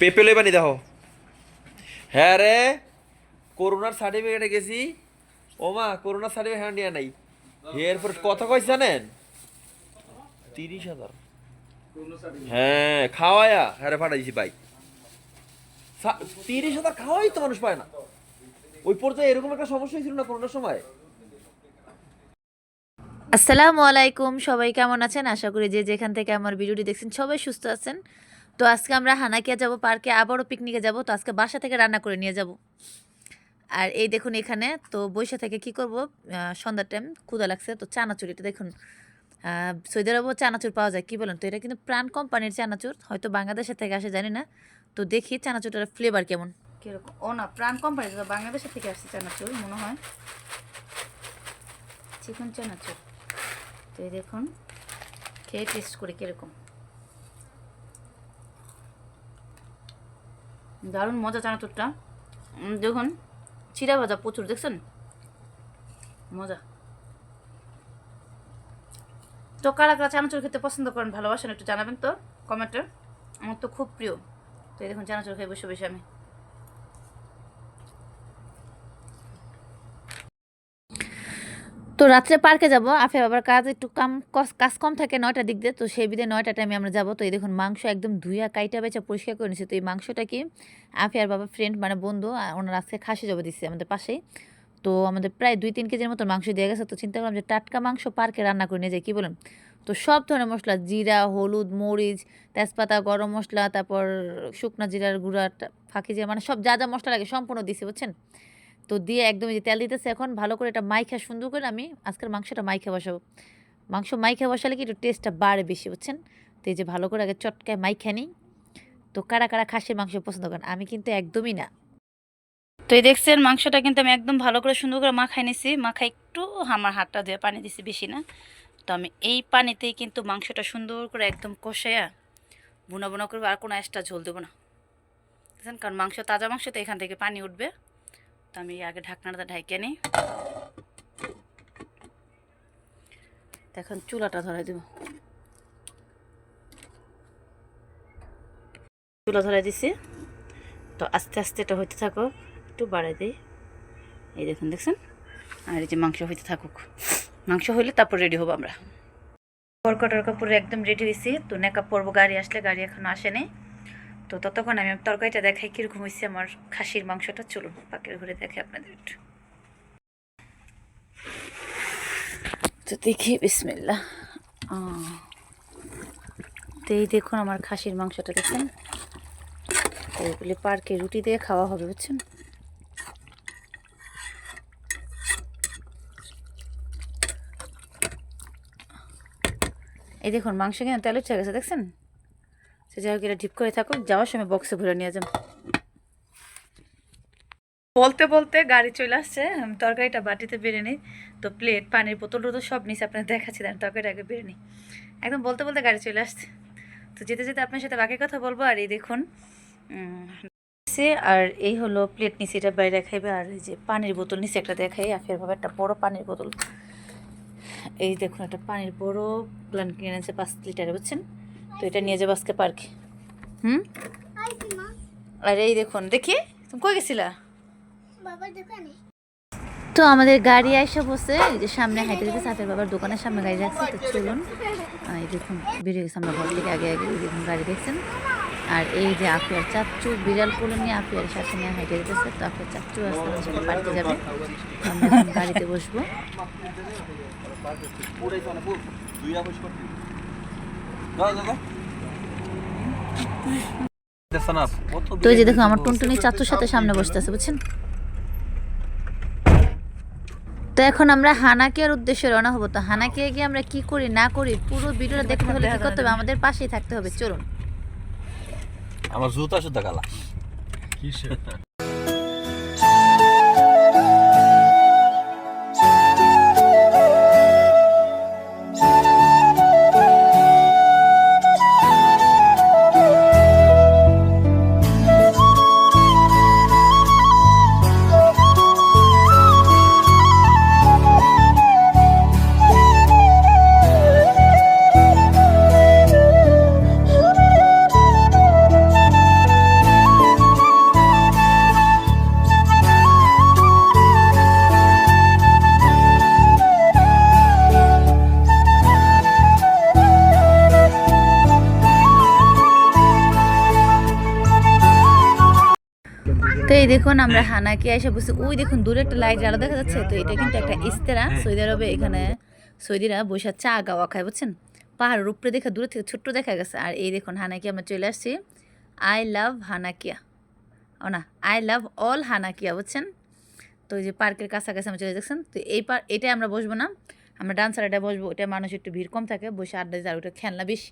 পেপে লই বানি দেখো। হ্যাঁ রে করোনার সার্টিফিকেটে গেছি। ও মা করোনার সার্টিফিকেট হ্যাঁ নিয়ে নাই। এরপর কত কইস জানেন? তিরিশ হাজার। হ্যাঁ খাওয়ায়া। হ্যাঁ রে পাঠাইছি বাইক তিরিশ হাজার খাওয়াই তো মানুষ পায় না। ওই পর্যায়ে এরকম একটা সমস্যা হয়েছিল না করোনার সময়? আসসালামু আলাইকুম সবাই কেমন আছেন? আশা করি যে যেখান থেকে আমার ভিডিওটি দেখছেন সবাই সুস্থ আছেন। তো আজকে আমরা হানাকিয়া যাব পার্কে, আবারও পিকনিকে যাব। তো আজকে বাসা থেকে রান্না করে নিয়ে যাব। আর এই দেখুন এখানে, তো বৈশা থেকে কি করব? সন্ধ্যার টাইম ক্ষুদা লাগছে, তো চানাচুর এটা দেখুন সৌদি আরবও চানাচুর পাওয়া যায়, কি বলেন? তো এটা কিন্তু প্রাণ কোম্পানির চানাচুর, হয়তো বাংলাদেশের থেকে আসে, জানি না। তো দেখি চানাচুরটার ফ্লেভার কেমন। কীরকম? ও না, প্রাণ কোম্পানি বাংলাদেশের থেকে আসছে চানাচুর, মনে হয়। চিকন চানাচুর। তো এই দেখুন, খেয়ে টেস্ট করে কীরকম। দারুণ মজা চানাচুরটা। দেখুন চিরা ভাজা প্রচুর, দেখছেন? মজা। তো কারা কারা চানাচুর খেতে পছন্দ করেন, ভালোবাসেন একটু জানাবেন তো, কমেন্টে। আমার তো খুব প্রিয়। তো এই দেখুন, চানাচুর খেয়ে বসে বসে আমি। তো রাত্রে পার্কে যাব। আফে বাবার কাজ একটু কাম কাজ কম থাকে নয়টার দিক দিয়ে, তো সেই বিধে নয়টা টাইমে আমরা যাব। তো এই দেখুন, মাংস একদম ধুইয়া কাইটা বেচা পরিষ্কার করে নিয়েছে তো এই মাংসটা কি? আফে আর বাবা ফ্রেন্ড মানে বন্ধু ওনার আজকে খাসি জবা দিচ্ছে আমাদের পাশেই। তো আমাদের প্রায় দুই তিন কেজির মতো মাংস দিয়ে গেছে। তো চিন্তা করলাম যে টাটকা মাংস পার্কে রান্না করে নিয়ে যাই, কী বলেন? তো সব ধরনের মশলা, জিরা, হলুদ, মরিচ, তেজপাতা, গরম মশলা, তারপর শুকনা জিরার গুঁড়া ফাঁকি জিরা মানে সব যা যা মশলা লাগে সম্পূর্ণ দিছি, বুঝছেন? তো দিয়ে একদম যে তেল দিতেছে এখন, ভালো করে এটা মাইখা সুন্দর করে আমি আজকের মাংসটা মাইখা বসাবো। মাংস মাইখা বসালে কি একটু টেস্টটা বাড়ে বেশি, বুঝছেন? তো এই যে ভালো করে আগে চটকায় মাইখা নিই। তো কারা কারা খাসির মাংস পছন্দ করেন? আমি কিন্তু একদমই না। তো এই দেখছেন, মাংসটা কিন্তু আমি একদম ভালো করে সুন্দর করে মাখাই নিছি। মাখা একটু আমার হাতটা দিয়ে পানি দিছি বেশি না। তো আমি এই পানিতেই কিন্তু মাংসটা সুন্দর করে একদম কষাইয়া বুনা বুনা করব আর কোনো এক্সট্রা ঝোল দেবো না। কারণ মাংস, তাজা মাংস তো এখান থেকে পানি উঠবে। তো আমি আগে ঢাকনাটা ঢাইকে নিই এখন চুলাটা ধরাই দেব। চুলা ধরাই দিছি। তো আস্তে আস্তে এটা হইতে থাকো, একটু বাড়াই দিই। এই দেখুন, দেখছেন? আর এই যে মাংস হইতে থাকুক। মাংস হইলে তারপর রেডি হব আমরা। তরকা টরকা পুরো একদম রেডি হয়েছি তো নেকাপ পরবো, গাড়ি আসলে গাড়ি এখনও আসেনি। তো ততক্ষণ আমি তরকারিটা দেখাই কীরকম হয়েছে আমার খাসির মাংসটা। চলুন, পাকের ঘুরে দেখে আপনাদের একটু। তো দেখি বিসমিল্লা তো এই দেখুন আমার খাসির মাংসটা দেখেন তো এগুলি পার্কে রুটি দিয়ে খাওয়া হবে, বুঝছেন? এই দেখুন, মাংস কিন্তু তেল উঠে গেছে, দেখছেন? সে যাই হোক এটা ডিপ করে থাকুক, যাওয়ার সময় বক্সে ভরে নিয়ে যাম বলতে বলতে গাড়ি চলে আসছে, আমি তরকারিটা বাটিতে বেড়ে নিই। তো প্লেট পানির বোতল টোতল সব নিচে আপনার দেখাচ্ছি দেন তরকারিটা আগে বেড়ে নিই। একদম বলতে বলতে গাড়ি চলে আসছে। তো যেতে যেতে আপনার সাথে বাকি কথা বলব, আর এই দেখুন আর এই হলো প্লেট নিচে, এটা বাইরে দেখাইবে আর এই যে পানির বোতল নিচে একটা দেখাই আফের ভাবে একটা বড় পানির বোতল। এই দেখুন, একটা পানির বড় প্লান কিনে এনেছে, পাঁচ লিটারে বুঝছেন? তো এটা নিয়ে যাব আজকে পার্কে। হুম? আর এই দেখুন দেখি। তুমি কই গেছিলা? তো আমাদের গাড়ি আইসা বসে এই যে সামনে হাইটে যেতে সাথের বাবার দোকানের সামনে গাড়ি রাখছে তো চলুন। আর এই দেখুন বেরিয়ে গেছে আমরা ঘর থেকে আগে আগে এই দেখুন গাড়ি দেখছেন। আর এই যে আপিয়ার চাচ্চু বিড়াল কোলে নিয়ে আপিয়ার সাথে নিয়ে হাইটে যেতেছে তো আপিয়ার চাচ্চু আসতে আমার সাথে বাড়িতে যাবে। আমরা গাড়িতে বসবো। তো যে দেখুন আমার টুনটুনি চাচুর সাথে সামনে বসতেছে বুঝছেন? তো এখন আমরা হানাকিয়ার উদ্দেশ্যে রওনা হব। তো হানাকিয়া গিয়ে আমরা কি করি না করি পুরো ভিডিওটা দেখতে হলে কি করতে হবে? আমাদের পাশেই থাকতে হবে চলুন। আমার জুতা শুদ্ধ কালা। তো এই দেখুন আমরা হানাকি এসে বসে ওই দেখুন দূরে একটা লাইট আলো দেখা যাচ্ছে। তো এটা কিন্তু একটা ইস্তেরা। সৌদি আরবে এখানে সৌদিরা বসে চা গাওয়া খায় বুঝছেন? পাহাড়ের উপরে দেখে দূরে থেকে ছোট্ট দেখা গেছে। আর এই দেখুন হানাকি আমরা চলে আসছি। আই লাভ হানাকিয়া ও না আই লাভ অল হানাকিয়া বুঝছেন? তো ওই যে পার্কের কাছাকাছি আমরা চলে যাচ্ছেন। তো এই পার এটাই আমরা বসবো না। আমরা ডান্সার এটা বসবো। ওটা মানুষ একটু ভিড় কম থাকে বসে আড্ডা আর ওটা খেলনা বেশি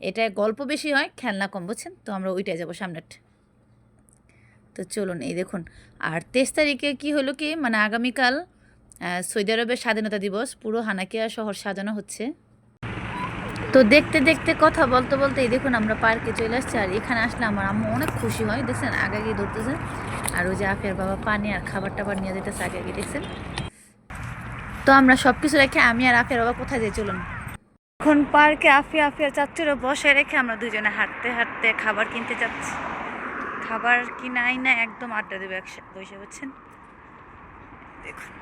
এটায় গল্প বেশি হয় খেলনা কম বুঝছেন? তো আমরা ওইটাই যাব সামনেরটা তো চলুন, এই দেখুন। আর তেইশ তারিখে কি হলো কি? মানে আগামীকাল সৌদি আরবের স্বাধীনতা দিবস, পুরো হানাকিয়া শহর সাজানো হচ্ছে। তো দেখতে দেখতে কথা বলতে বলতে, এই দেখুন আমরা পার্কে চলে আসছি, আর এখানে আসলে আমার আম্মু অনেক খুশি হয়, দেখছেন? আগে গিয়ে ধরতেছে। আর ওই যে আফের বাবা পানি আর খাবার টাবার নিয়ে যেতেছে আগে গিয়ে দেখছেন? তো আমরা সব কিছু রেখে আমি আর আফের বাবা কোথায় যাই, চলুন। এখন পার্কে আফিয়া, আফিয়ার চাচ্চুরো বসে রেখে আমরা দুজনে হাঁটতে হাঁটতে খাবার কিনতে যাচ্ছি। খাবার কি নাই না একদম আড্ডা দেবে একসাথে বসে বুঝছেন? দেখুন।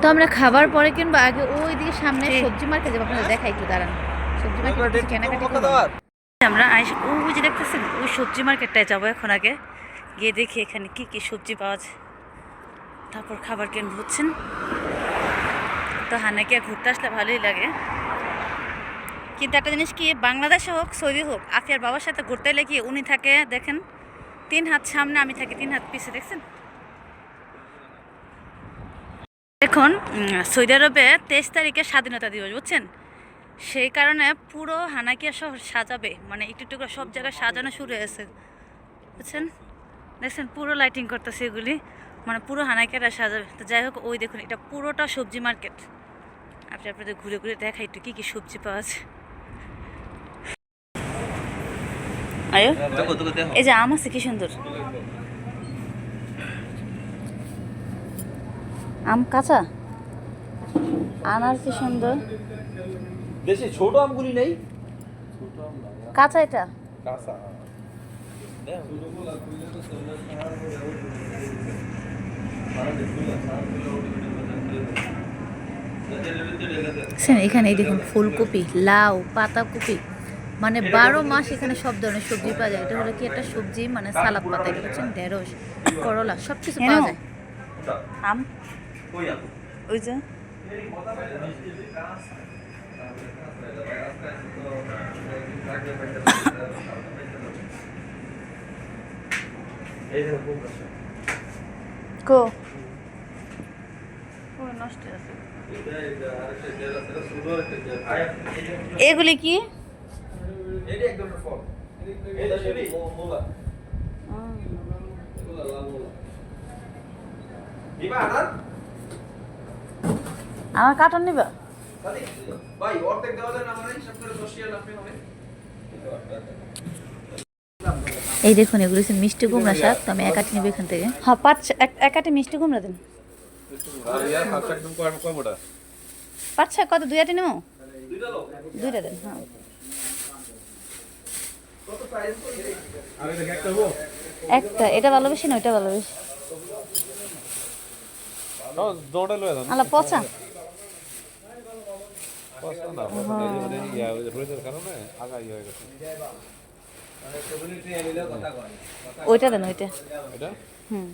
তো আমরা খাবার পরে কিনবো আগে ওই দিকে সামনে সবজি মার্কেট যাব আপনাদের দেখাই একটু দাঁড়ান। সবজি মার্কেট কেনাকাটি আমরা আইস ওই যে দেখতেছেন ওই সবজি মার্কেটটায় যাব এখন আগে। গিয়ে দেখি এখানে কি কি সবজি পাওয়া যায়। তারপর খাবার কেন বুঝছেন? তো হানাকিয়া ঘুরতে আসলে ভালোই লাগে। কিন্তু একটা জিনিস কি, বাংলাদেশে হোক, সৌদি হোক, আফিয়ার বাবার সাথে ঘুরতে কি উনি থাকে, দেখেন, তিন হাত সামনে আমি থাকি, তিন হাত পিছে, দেখছেন? এখন সৌদি আরবে তেইশ তারিখে স্বাধীনতা দিবস, বুঝছেন? সেই কারণে পুরো হানাকিয়া শহর সাজাবে মানে একটু একটু সব জায়গায় সাজানো শুরু হয়েছে, বুঝছেন? দেখছেন, পুরো লাইটিং করতেছে এগুলি মানে পুরো হানাকিয়াটা সাজাবে। তো যাই হোক, ওই দেখুন, এটা পুরোটা সবজি মার্কেট আপনি আপনাদের ঘুরে ঘুরে দেখাই একটু কী কী সবজি পাওয়া যায়। আয়ো। দেখো এই যে আম আছে কি সুন্দর। আম কাঁচা? আনার কি সুন্দর। দেশে ছোট আমগুলি নেই? কাঁচা এটা? কাঁচা এখানে এই দেখুন ফুলকপি লাউ পাতাকপি। মানে বারো মাস এখানে সব ধরনের সবজি পাওয়া যায়। এটা হলো কি একটা সবজি মানে সালাদ পাতা এটা হচ্ছেন ঢেঁড়স করলা সব কিছু পাওয়া যায়। আম? ওই যে? কো? নষ্ট আছে এগুলি কি? এটি একদম ফল এটা শুনি মোলা দিবা আনার আমার কাটন নিবা? ভাই অর্ধেক দেওয়া যায় না আমার হিসাব করে দশ রিয়াল হবে এই দেখুন এগুলো হচ্ছে মিষ্টি কুমড়া শাক তো আমি একাটি নেব এখান থেকে। হ্যাঁ পাঁচ একাটি মিষ্টি কুমড়া দিন। আর ইয়ার হাতটা একদম কম কম ওটা পাঁচ ছয় কত? দুই আটি নেব? দুইটা দেন হ্যাঁ। এটা একটা এটা ভালোবেসি না ওইটা হ্যাঁ দৌড়ে আলা পচা। মানে ওইটা দেন ওইটা। হুম।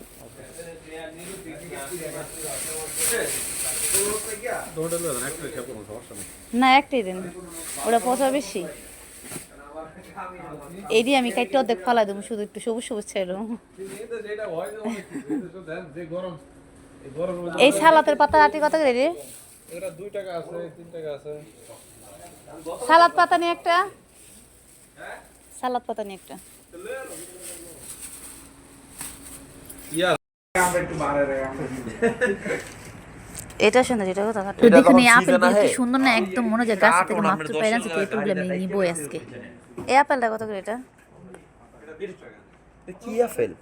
না একটাই দেন। ওটা পচা বেশি। এই আমি কাইটটা অর্ধেক ফালাই দেবো শুধু একটু সবুজ সবুজ ছিল এই সালাতের পাতা আটি কত করে রে? এটা দুই টাকা আছে তিন টাকা আছে সালাদ পাতা নিয়ে একটা? সালাদ পাতা নিয়ে একটা। ইয়া এটা সুন্দর এটা কথা তো দেখুন এই আপেল কি সুন্দর না একদম মনে হয় গাছ থেকে মাত্র টাকা প্রবলেম খাইলে নিবো আজকে। এই আপেলটা কত করে এটা? কি আপেল?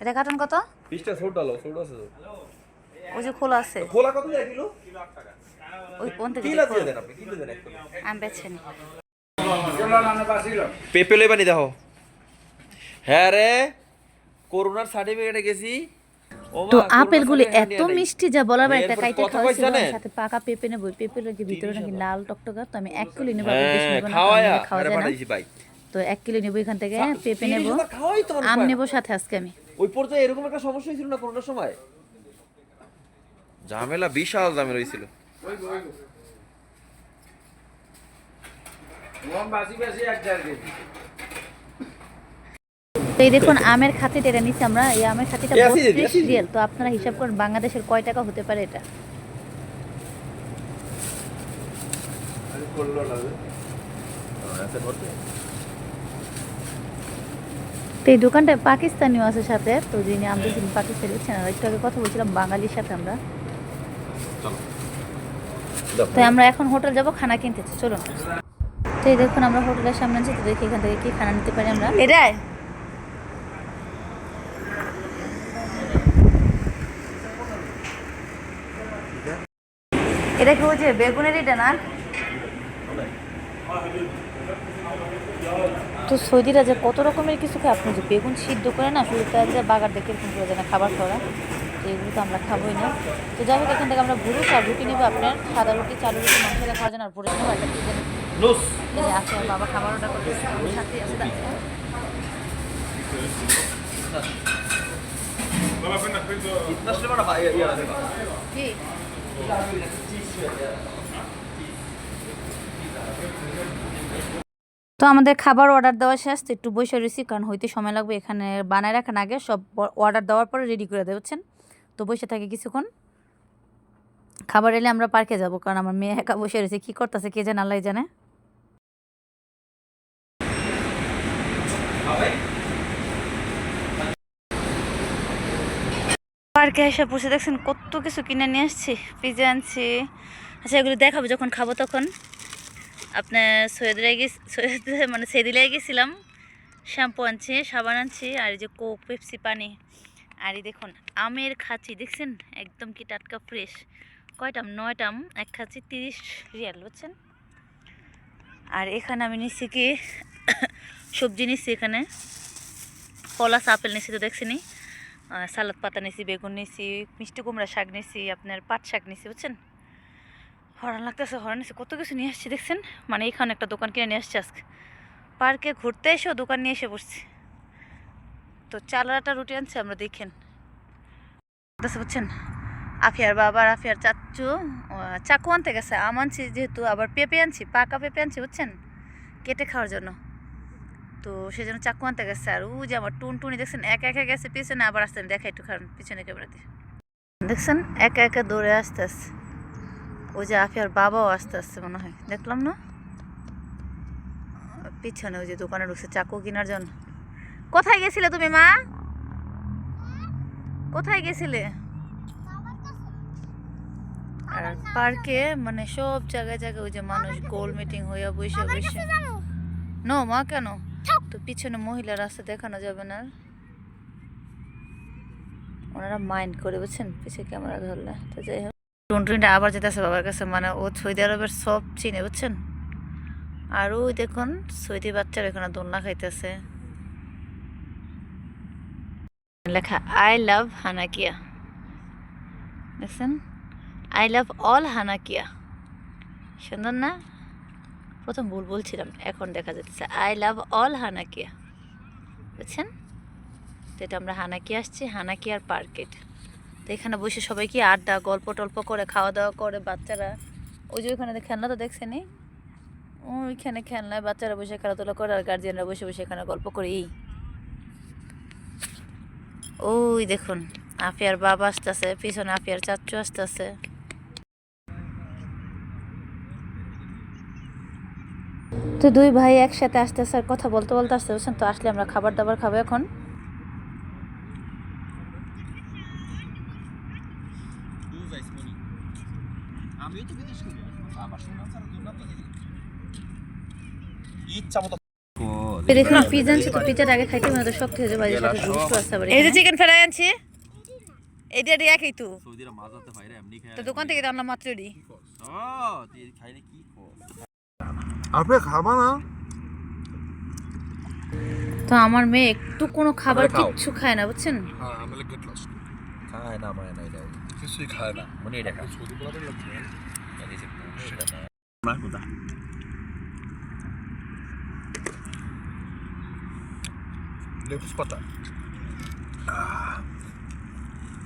এটা কার্টন কত? পিসটা ছোট ছোট আছে। ওই যে খোলা আছে। খোলা কত যায় কিলো? ওই কোন থেকে কিলো দিয়ে? দেন আপনি? কিলো দেন লই বানি দেখো হ্যাঁ রে করোনার সার্টিফিকেটে গেছি। তো আপেলগুলি এত মিষ্টি যা বলার বাইরে একটা কাইটে পয়সা এবং নেন? সাথে পাকা পেঁপে নেব পেঁপে নাকি ভিতরে নাকি লাল টকটকা তো আমি এক কিলো নেব হ্যাঁ খাওয়া আরে যায় না। ভাই। তো এক কিলো নেব এখান থেকে পেঁপে নেব। আম। নেব সাথে আজকে আমি। ওই পর্যায়ে এরকম একটা সমস্যা হয়েছিল না করোনার সময়? ঝামেলা বিশাল ঝামেলা হয়েছিল। বাসি বাসি এক কেজি। তো এই দেখুন আমের খাতিটা এটা নিচ্ছি আমরা। এই আমের খাতিটা বত্রিশ। রিয়াল তো আপনারা হিসাব করেন বাংলাদেশের কয় টাকা হতে পারে এটা। তো এই দোকানটায় পাকিস্তানিও আছে সাথে তো যিনি আমরা যিনি পাকিস্তানি আর একটু আগে কথা বলছিলাম বাঙালির সাথে আমরা। তো আমরা এখন হোটেল যাব খানা কিনতে। চলুন। তো এই দেখুন আমরা হোটেলের সামনে আছি তো দেখি এখান থেকে কি খানা নিতে পারি আমরা? এটাই। এটা কি হচ্ছে বেগুনের এটা না? তো সৌদিরা যে কত রকমের কিছু খায়? আপনি যে বেগুন সিদ্ধ করে না শুধু তার যে বাগার দেখে এরকম করে যায় না খাবার খাওয়া তো এগুলো তো আমরা খাবোই না। তো যাই হোক এখান থেকে আমরা ভুরু আর রুটি নেব আপনার। সাদা রুটি চালু রুটি মাংস দিয়ে খাওয়ার জন্য আর ভরে নেব একটা কি জানি আছে বাবা খাবার অর্ডার করতেছে সাথে আছে। তো আমাদের খাবার অর্ডার দেওয়া শেষ, তো একটু বসে রয়েছি, কারণ হইতে সময় লাগবে, এখানে বানায় রাখার আগে সব অর্ডার দেওয়ার পরে রেডি করে দেওয়া হচ্ছেন তো বসে থাকে কিছুক্ষণ। খাবার এলে আমরা পার্কে যাব, কারণ আমার মেয়ে একা বসে রয়েছে, কী করতেছে কে জানে আল্লাহ জানে। পার্কে এসে বসে দেখছেন কত কিছু কিনে নিয়ে আসছি পিজা আনছি। আচ্ছা এগুলো দেখাবো যখন খাব তখন। আপনার সৈয়দরা গেছি সৈয়দ মানে সেদিলাই গেছিলাম। শ্যাম্পু আনছি, সাবান আনছি, আর এই যে কোক, পেপসি, পানি। আর এই দেখুন, আমের খাচ্ছি দেখছেন? একদম কি টাটকা ফ্রেশ। কয়টাম? নয়টাম, এক খাচ্ছি তিরিশ রিয়াল, বুঝছেন? আর এখানে আমি নিচ্ছি কি, সবজি নিচ্ছি এখানে। পলাশ আপেল নিচ্ছি তো দেখছেনি সালাদ পাতা নিছি বেগুন নিছি মিষ্টি কুমড়া শাক নিছি আপনার পাট শাক নিছি বুঝছেন? হরান লাগতেছে হরান নিছি কত কিছু নিয়ে আসছি দেখছেন? মানে এখানে একটা দোকান কিনে নিয়ে আসছি আজকে। পার্কে ঘুরতে এসেও দোকান নিয়ে এসে বসছি। তো চালাটা রুটি আনছি আমরা দেখেন। বুঝছেন? আফিয়ার বাবা আর আফিয়ার আহ, চাকু আনতে গেছে আম আনছি যেহেতু আবার পেঁপে আনছি পাকা পেঁপে আনছি বুঝছেন? কেটে খাওয়ার জন্য। তো সেই জন্য চাকু আনতে গেছে আর ও যে আমার টুন টুনি দেখছেন? একা একা গেছে পিছনে আবার আসতে দেখা একটু কারণ পিছনে ক্যামেরা দিয়ে। দেখছেন? একা একা দৌড়ে আসতে আসছে ওই যে আফিয়ার বাবাও আসতে আসছে মনে হয়। দেখলাম না? পিছনে ওই যে দোকানে ঢুকছে চাকু কেনার জন্য। কোথায় গেছিলে তুমি মা? কোথায় গেছিলে? আর পার্কে মানে সব জায়গায় জায়গায় ওই যে মানুষ গোল মিটিং হইয়া বসে বসে। নো মা কেন? তো পিছনে মহিলার রাস্তা দেখানো যাবে না ওনারা মাইন্ড করে, বুঝছেন? পিছে ক্যামেরা ধরলে। তো যাই হোক। টুনটুনিটা আবার যেতেছে বাবার কাছে মানে ও সৌদি আরবের সব চিনে, বুঝছেন? আর ওই দেখুন, সৌদি বাচ্চারা এখানে দোলনা খাইতেছে। লেখা আই লাভ হানাকিয়া দেখছেন? আই লাভ অল হানাকিয়া সুন্দর না? প্রথম ভুল বলছিলাম, এখন দেখা যাচ্ছে। আই লাভ অল হানাকিয়া বুঝছেন? তো এটা আমরা হানাকি আসছি হানাকি আর পার্কেট তো এখানে বসে সবাই কি আড্ডা, গল্প টল্প করে খাওয়া দাওয়া করে, বাচ্চারা? ওই যে ওইখানে খেলনা তো দেখছে দেখছেনি ওইখানে খেলনায় বাচ্চারা বসে খেলাধুলা করে আর গার্জিয়ানরা বসে বসে এখানে গল্প করে, এই। ওই দেখুন, আফিয়ার বাবা আসতেছে, পিছনে আফিয়ার চাচ্চু আসতেছে। তো দুই ভাই একসাথে আসতে আর কথা বলতে বলতে আসতে বুঝছেন তো আসলে আমরা খাবার দাবার খাব এখন। দেখুন পিজা আনছি তো পিজার আগে খাইতে মানে তো শক্ত হয়ে যাবে সাথে গুরুত্ব আছে আবার এই যে চিকেন ফ্রাই আনছি। এটা তো। সৌদিরা মাজাতে হয় রে এমনি খায় তো দোকান থেকে আনলাম মাত্র ও তুই আপনি খাবা না? তো আমার মেয়ে একটু কোনো খাবার কিচ্ছু খায় না বুঝছেন? হ্যাঁ আমি গেট লস্ট খায় না মানে না এটা কিছুই খায় না। মনে এটা খা সৌদি বলার লাগছে এই যে সেটা না কোথা লেটুস পাতা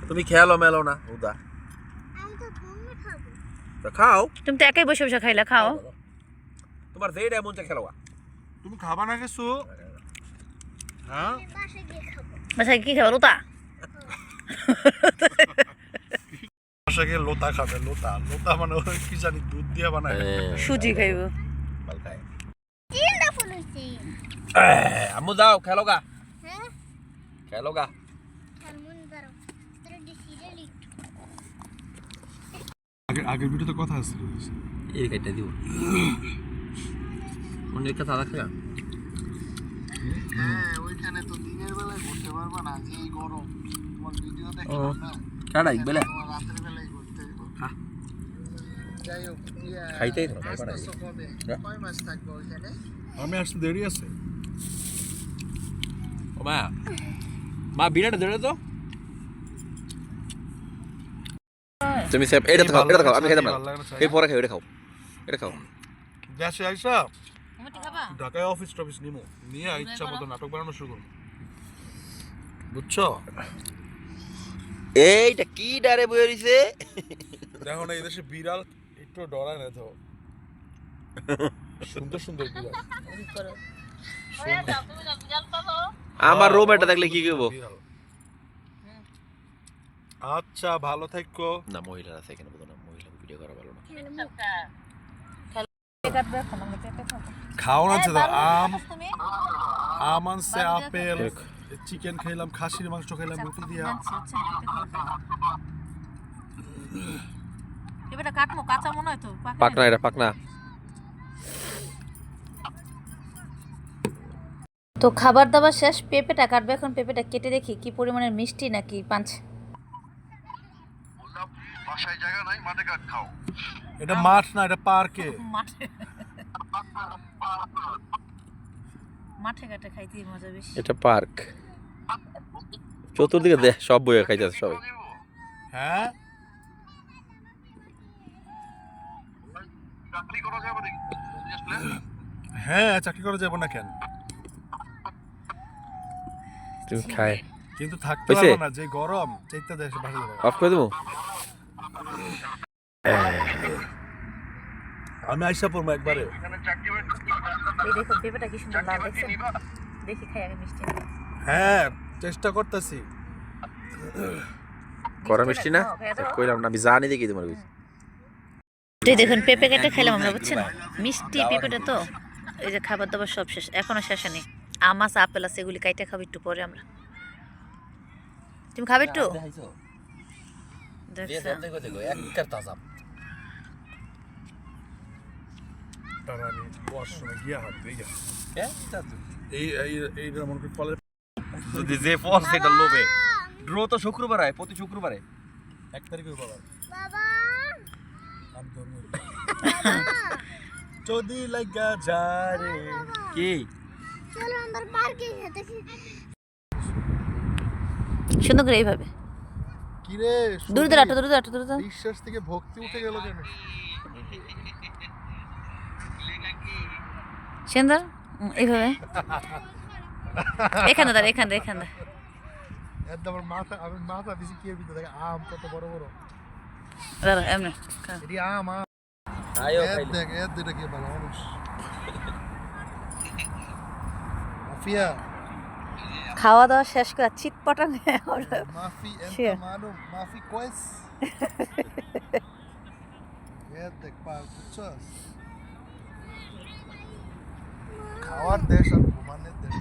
তুমি খেয়ালো মেলো না। উদা। আমি তো তুমি খাব তো খাও। তুমি তো একাই বসে বসে খাইলা খাও। তোমার যেটা এমন চা খেলো তুমি খাবা না কিছু? হ্যাঁ? আমি বাসে গিয়ে খাব। বাসায় কি খাবার ওটা বাসাকে লোতা খাবে লোতা। লোতা মানে কি জানি দুধ দিয়ে বানায়। সুজি খাইব। আম্মু যাও খেলো গা। হ্যাঁ? খেলো গা। আর মন দাঁড়াও তোর ডিসিডেলি আগের ভিডিওতে কথা আছে। এই কাইটা দিব অনেক কথা রাখা হ্যাঁ ওইখানে তো দিনের বেলায় ঘুরতে পারবা না যে এই গরম। তোমার ভিডিও দেখে। না? কাড়াই বেলা। রাতের বেলায় ঘুরতে। যাই হোক খাইতেই তো। কয় মাছ থাকবে ওইখানে? আমি আসতে দেরি আছে। ও মা মা বিরাট ধরে তো। তুমি স্যার এটা খাও এটা তো খাও আমি খেতাম না ভালো লাগে না, চাই। এই পরে খাও এটা খাও এটা খাও। দেশে আইসা? ঢাকায় অফিস টফিস নিমো। নিয়ে ইচ্ছা মতো নাটক বানানো শুরু করব। বুঝছ? এইটা কি ডারে বয়ে রইছে? দেখো না এই দেশে বিড়াল একটু ডরায় না তো সুন্দর সুন্দর বিড়াল। আমার রুম এটা দেখলে কি করব? আচ্ছা ভালো থাকো। না মহিলারা বলতো না মহিলা ভিডিও করা ভালো না। খাও না তো আম আম আনছে আপেল চিকেন খাইলাম খাসির মাংস খাইলাম রুটি দিয়া। এবারে কাটমো কাঁচা মনে হয় তো পাকনা এটা পাকনা। তো খাবার দাবার শেষ পেঁপেটা কাটবে এখন পেঁপেটা কেটে দেখি কি পরিমাণের মিষ্টি নাকি পাঁচ বাসায় জায়গা নাই মাঠে কাট খাও। এটা মাঠ না এটা পার্কে। মাঠে। মাঠে কাটে খাইতে মজা বেশি। এটা পার্ক। চতুর্দিকে দেখ সব বইয়ে খাইতেছে সবাই। হ্যাঁ? চাকরি করা যাবে হ্যাঁ চাকরি করা যাবে না কেন? তুমি খায়। কিন্তু থাকতে? পারব না যে গরম চাইতে দেশে বাসা যাবে অফ করে দেবো? আমি আইসা পড়ব একবারে। এখানে চাকরি বাকরি এই দেখো পেঁপেটা কি সুন্দর লাল দেখছেন? দেখি খাই আগে মিষ্টি হ্যাঁ চেষ্টা করতেছি। করা মিষ্টি না? কইলাম না আমি জানি দেখি তোমার বুঝি তুই দেখুন পেঁপে কেটে খেলাম আমরা বুঝছেন? মিষ্টি পেঁপেটা তো এই যে খাবার দাবার সব শেষ এখনও শেষ নেই আম আছে আপেল আছে এগুলি কাইটা খাব একটু পরে আমরা। তুমি খাবে একটু? দেখছ। তারা আমি ওয়াশরুমে গিয়ে হাত দিয়ে গেছি। এই এই এইটা মনে করি ফলের যদি যে ফল সেটা লোভে। ড্র তো শুক্রবার হয় প্রতি শুক্রবারে। এক তারিখে বাবা। যদি লাগা যারে কি? চলো আমরা পার্কে যেতে সুন্দর করে এইভাবে। কি রে দূরে দূরে আটো দূরে দূরে আটো দূরে দূরে বিশ্বাস থেকে ভক্তি উঠে গেল কেন? সুন্দর এইভাবে? এখানে দাঁড়া এখানে এখানে। একদম মাথা আমি মাথা বেশি কি আম কত বড় বড়। দাঁড়া এমনি। এটি আম আম। আয়ো দেখ এর দুটো কি ভালো মানুষ? মাফিয়া। খাওয়া দাওয়া শেষ করে চিটপটাং মাফি Sure. মালুম। মাফি কোয়েস দেখ পার বুঝছস? খাওয়ার দেশ আর ঘুমানোর দেশ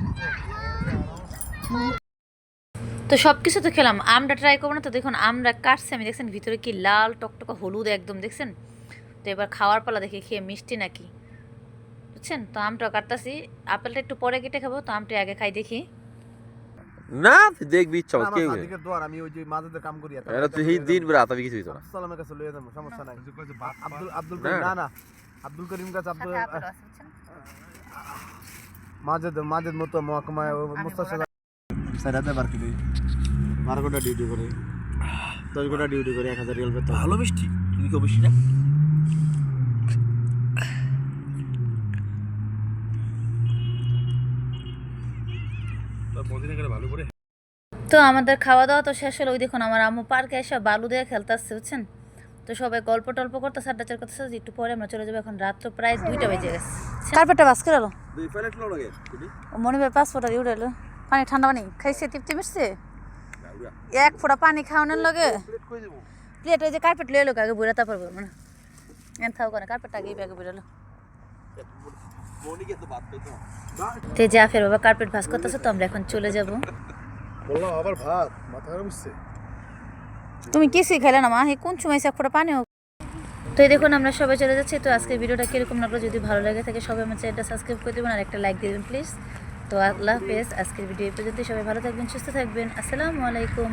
তো সব কিছু তো খেলাম। আমটা ট্রাই করব না তো দেখুন আমরা কাটছে। আমি দেখছেন ভিতরে কি লাল টকটকা হলুদ একদম দেখছেন? তো এবার খাওয়ার পালা দেখি খেয়ে মিষ্টি নাকি? বুঝছেন? তো আমটা কাটতাছি। আপেলটা একটু পরে কেটে খাব তো আমটা আগে খাই দেখি। না দেখবি ইচ্ছা কেউ দোয়ার আমি ওই যে মাঝেদের কাম করি এটা তুই এই দিন রাত আমি কিছু হইতো না। সালামের কাছে লইয়া যাব সমস্যা নাই। আব্দুল আব্দুল না। না না আব্দুল করিম কাছে আব্দুল মাঝেদ মাঝেদ মতো মহকুমায় মুস্তাফা স্যার বার কি বারো ঘণ্টা ডিউটি করে। দশ ঘণ্টা ডিউটি করে এক হাজার রিয়াল ভালো মিষ্টি। তুমি মিষ্টি না ভালো করে। তো আমাদের খাওয়া দাওয়া তো শেষ হলো। ওই দেখুন আমার আম্মু পার্কে এসে বালু দিয়ে খেলতে আসছে বুঝছেন? তো সবাই গল্প টল্প করতে সাড্ডা চার করতেছে একটু পরে আমরা চলে যাব। এখন রাত্র প্রায় দুইটা বেজে গেছে। কার্পেটটা বাস করে এলো ও মনিবের পাসপোর্ট আর উড়ে এলো। পানি ঠান্ডা পানি। খাইছে তৃপ্তি মিশছে? এক ফোঁটা পানি খাওয়ানোর লগে। প্লেট ওই যে কার্পেট লয়ে এলো আগে বুড়া তারপর মানে এন থাও করে কার্পেটটা আগে ব্যাগে বুড়ালো তো বাদ পাইতো তে। যা ফের বাবা কার্পেট ভাস করতেছে তো আমরা এখন চলে যাব। বললাম আবার ভাত মাথা খারাপ হচ্ছে। তুমি কিছুই খেলে না মা? হে, কোন সময় সে একটা পানি তো এই দেখুন, আমরা সবাই চলে যাচ্ছি। তো আজকের ভিডিওটা কীরকম লাগল যদি ভালো লাগে থাকে, সবাই আমার চ্যানেলটা সাবস্ক্রাইব করে দেবেন আর একটা লাইক দেবেন প্লিজ তো আল্লাহ হাফেজ। আজকের ভিডিও এই পর্যন্ত সবাই ভালো থাকবেন, সুস্থ থাকবেন। আসসালামু আলাইকুম।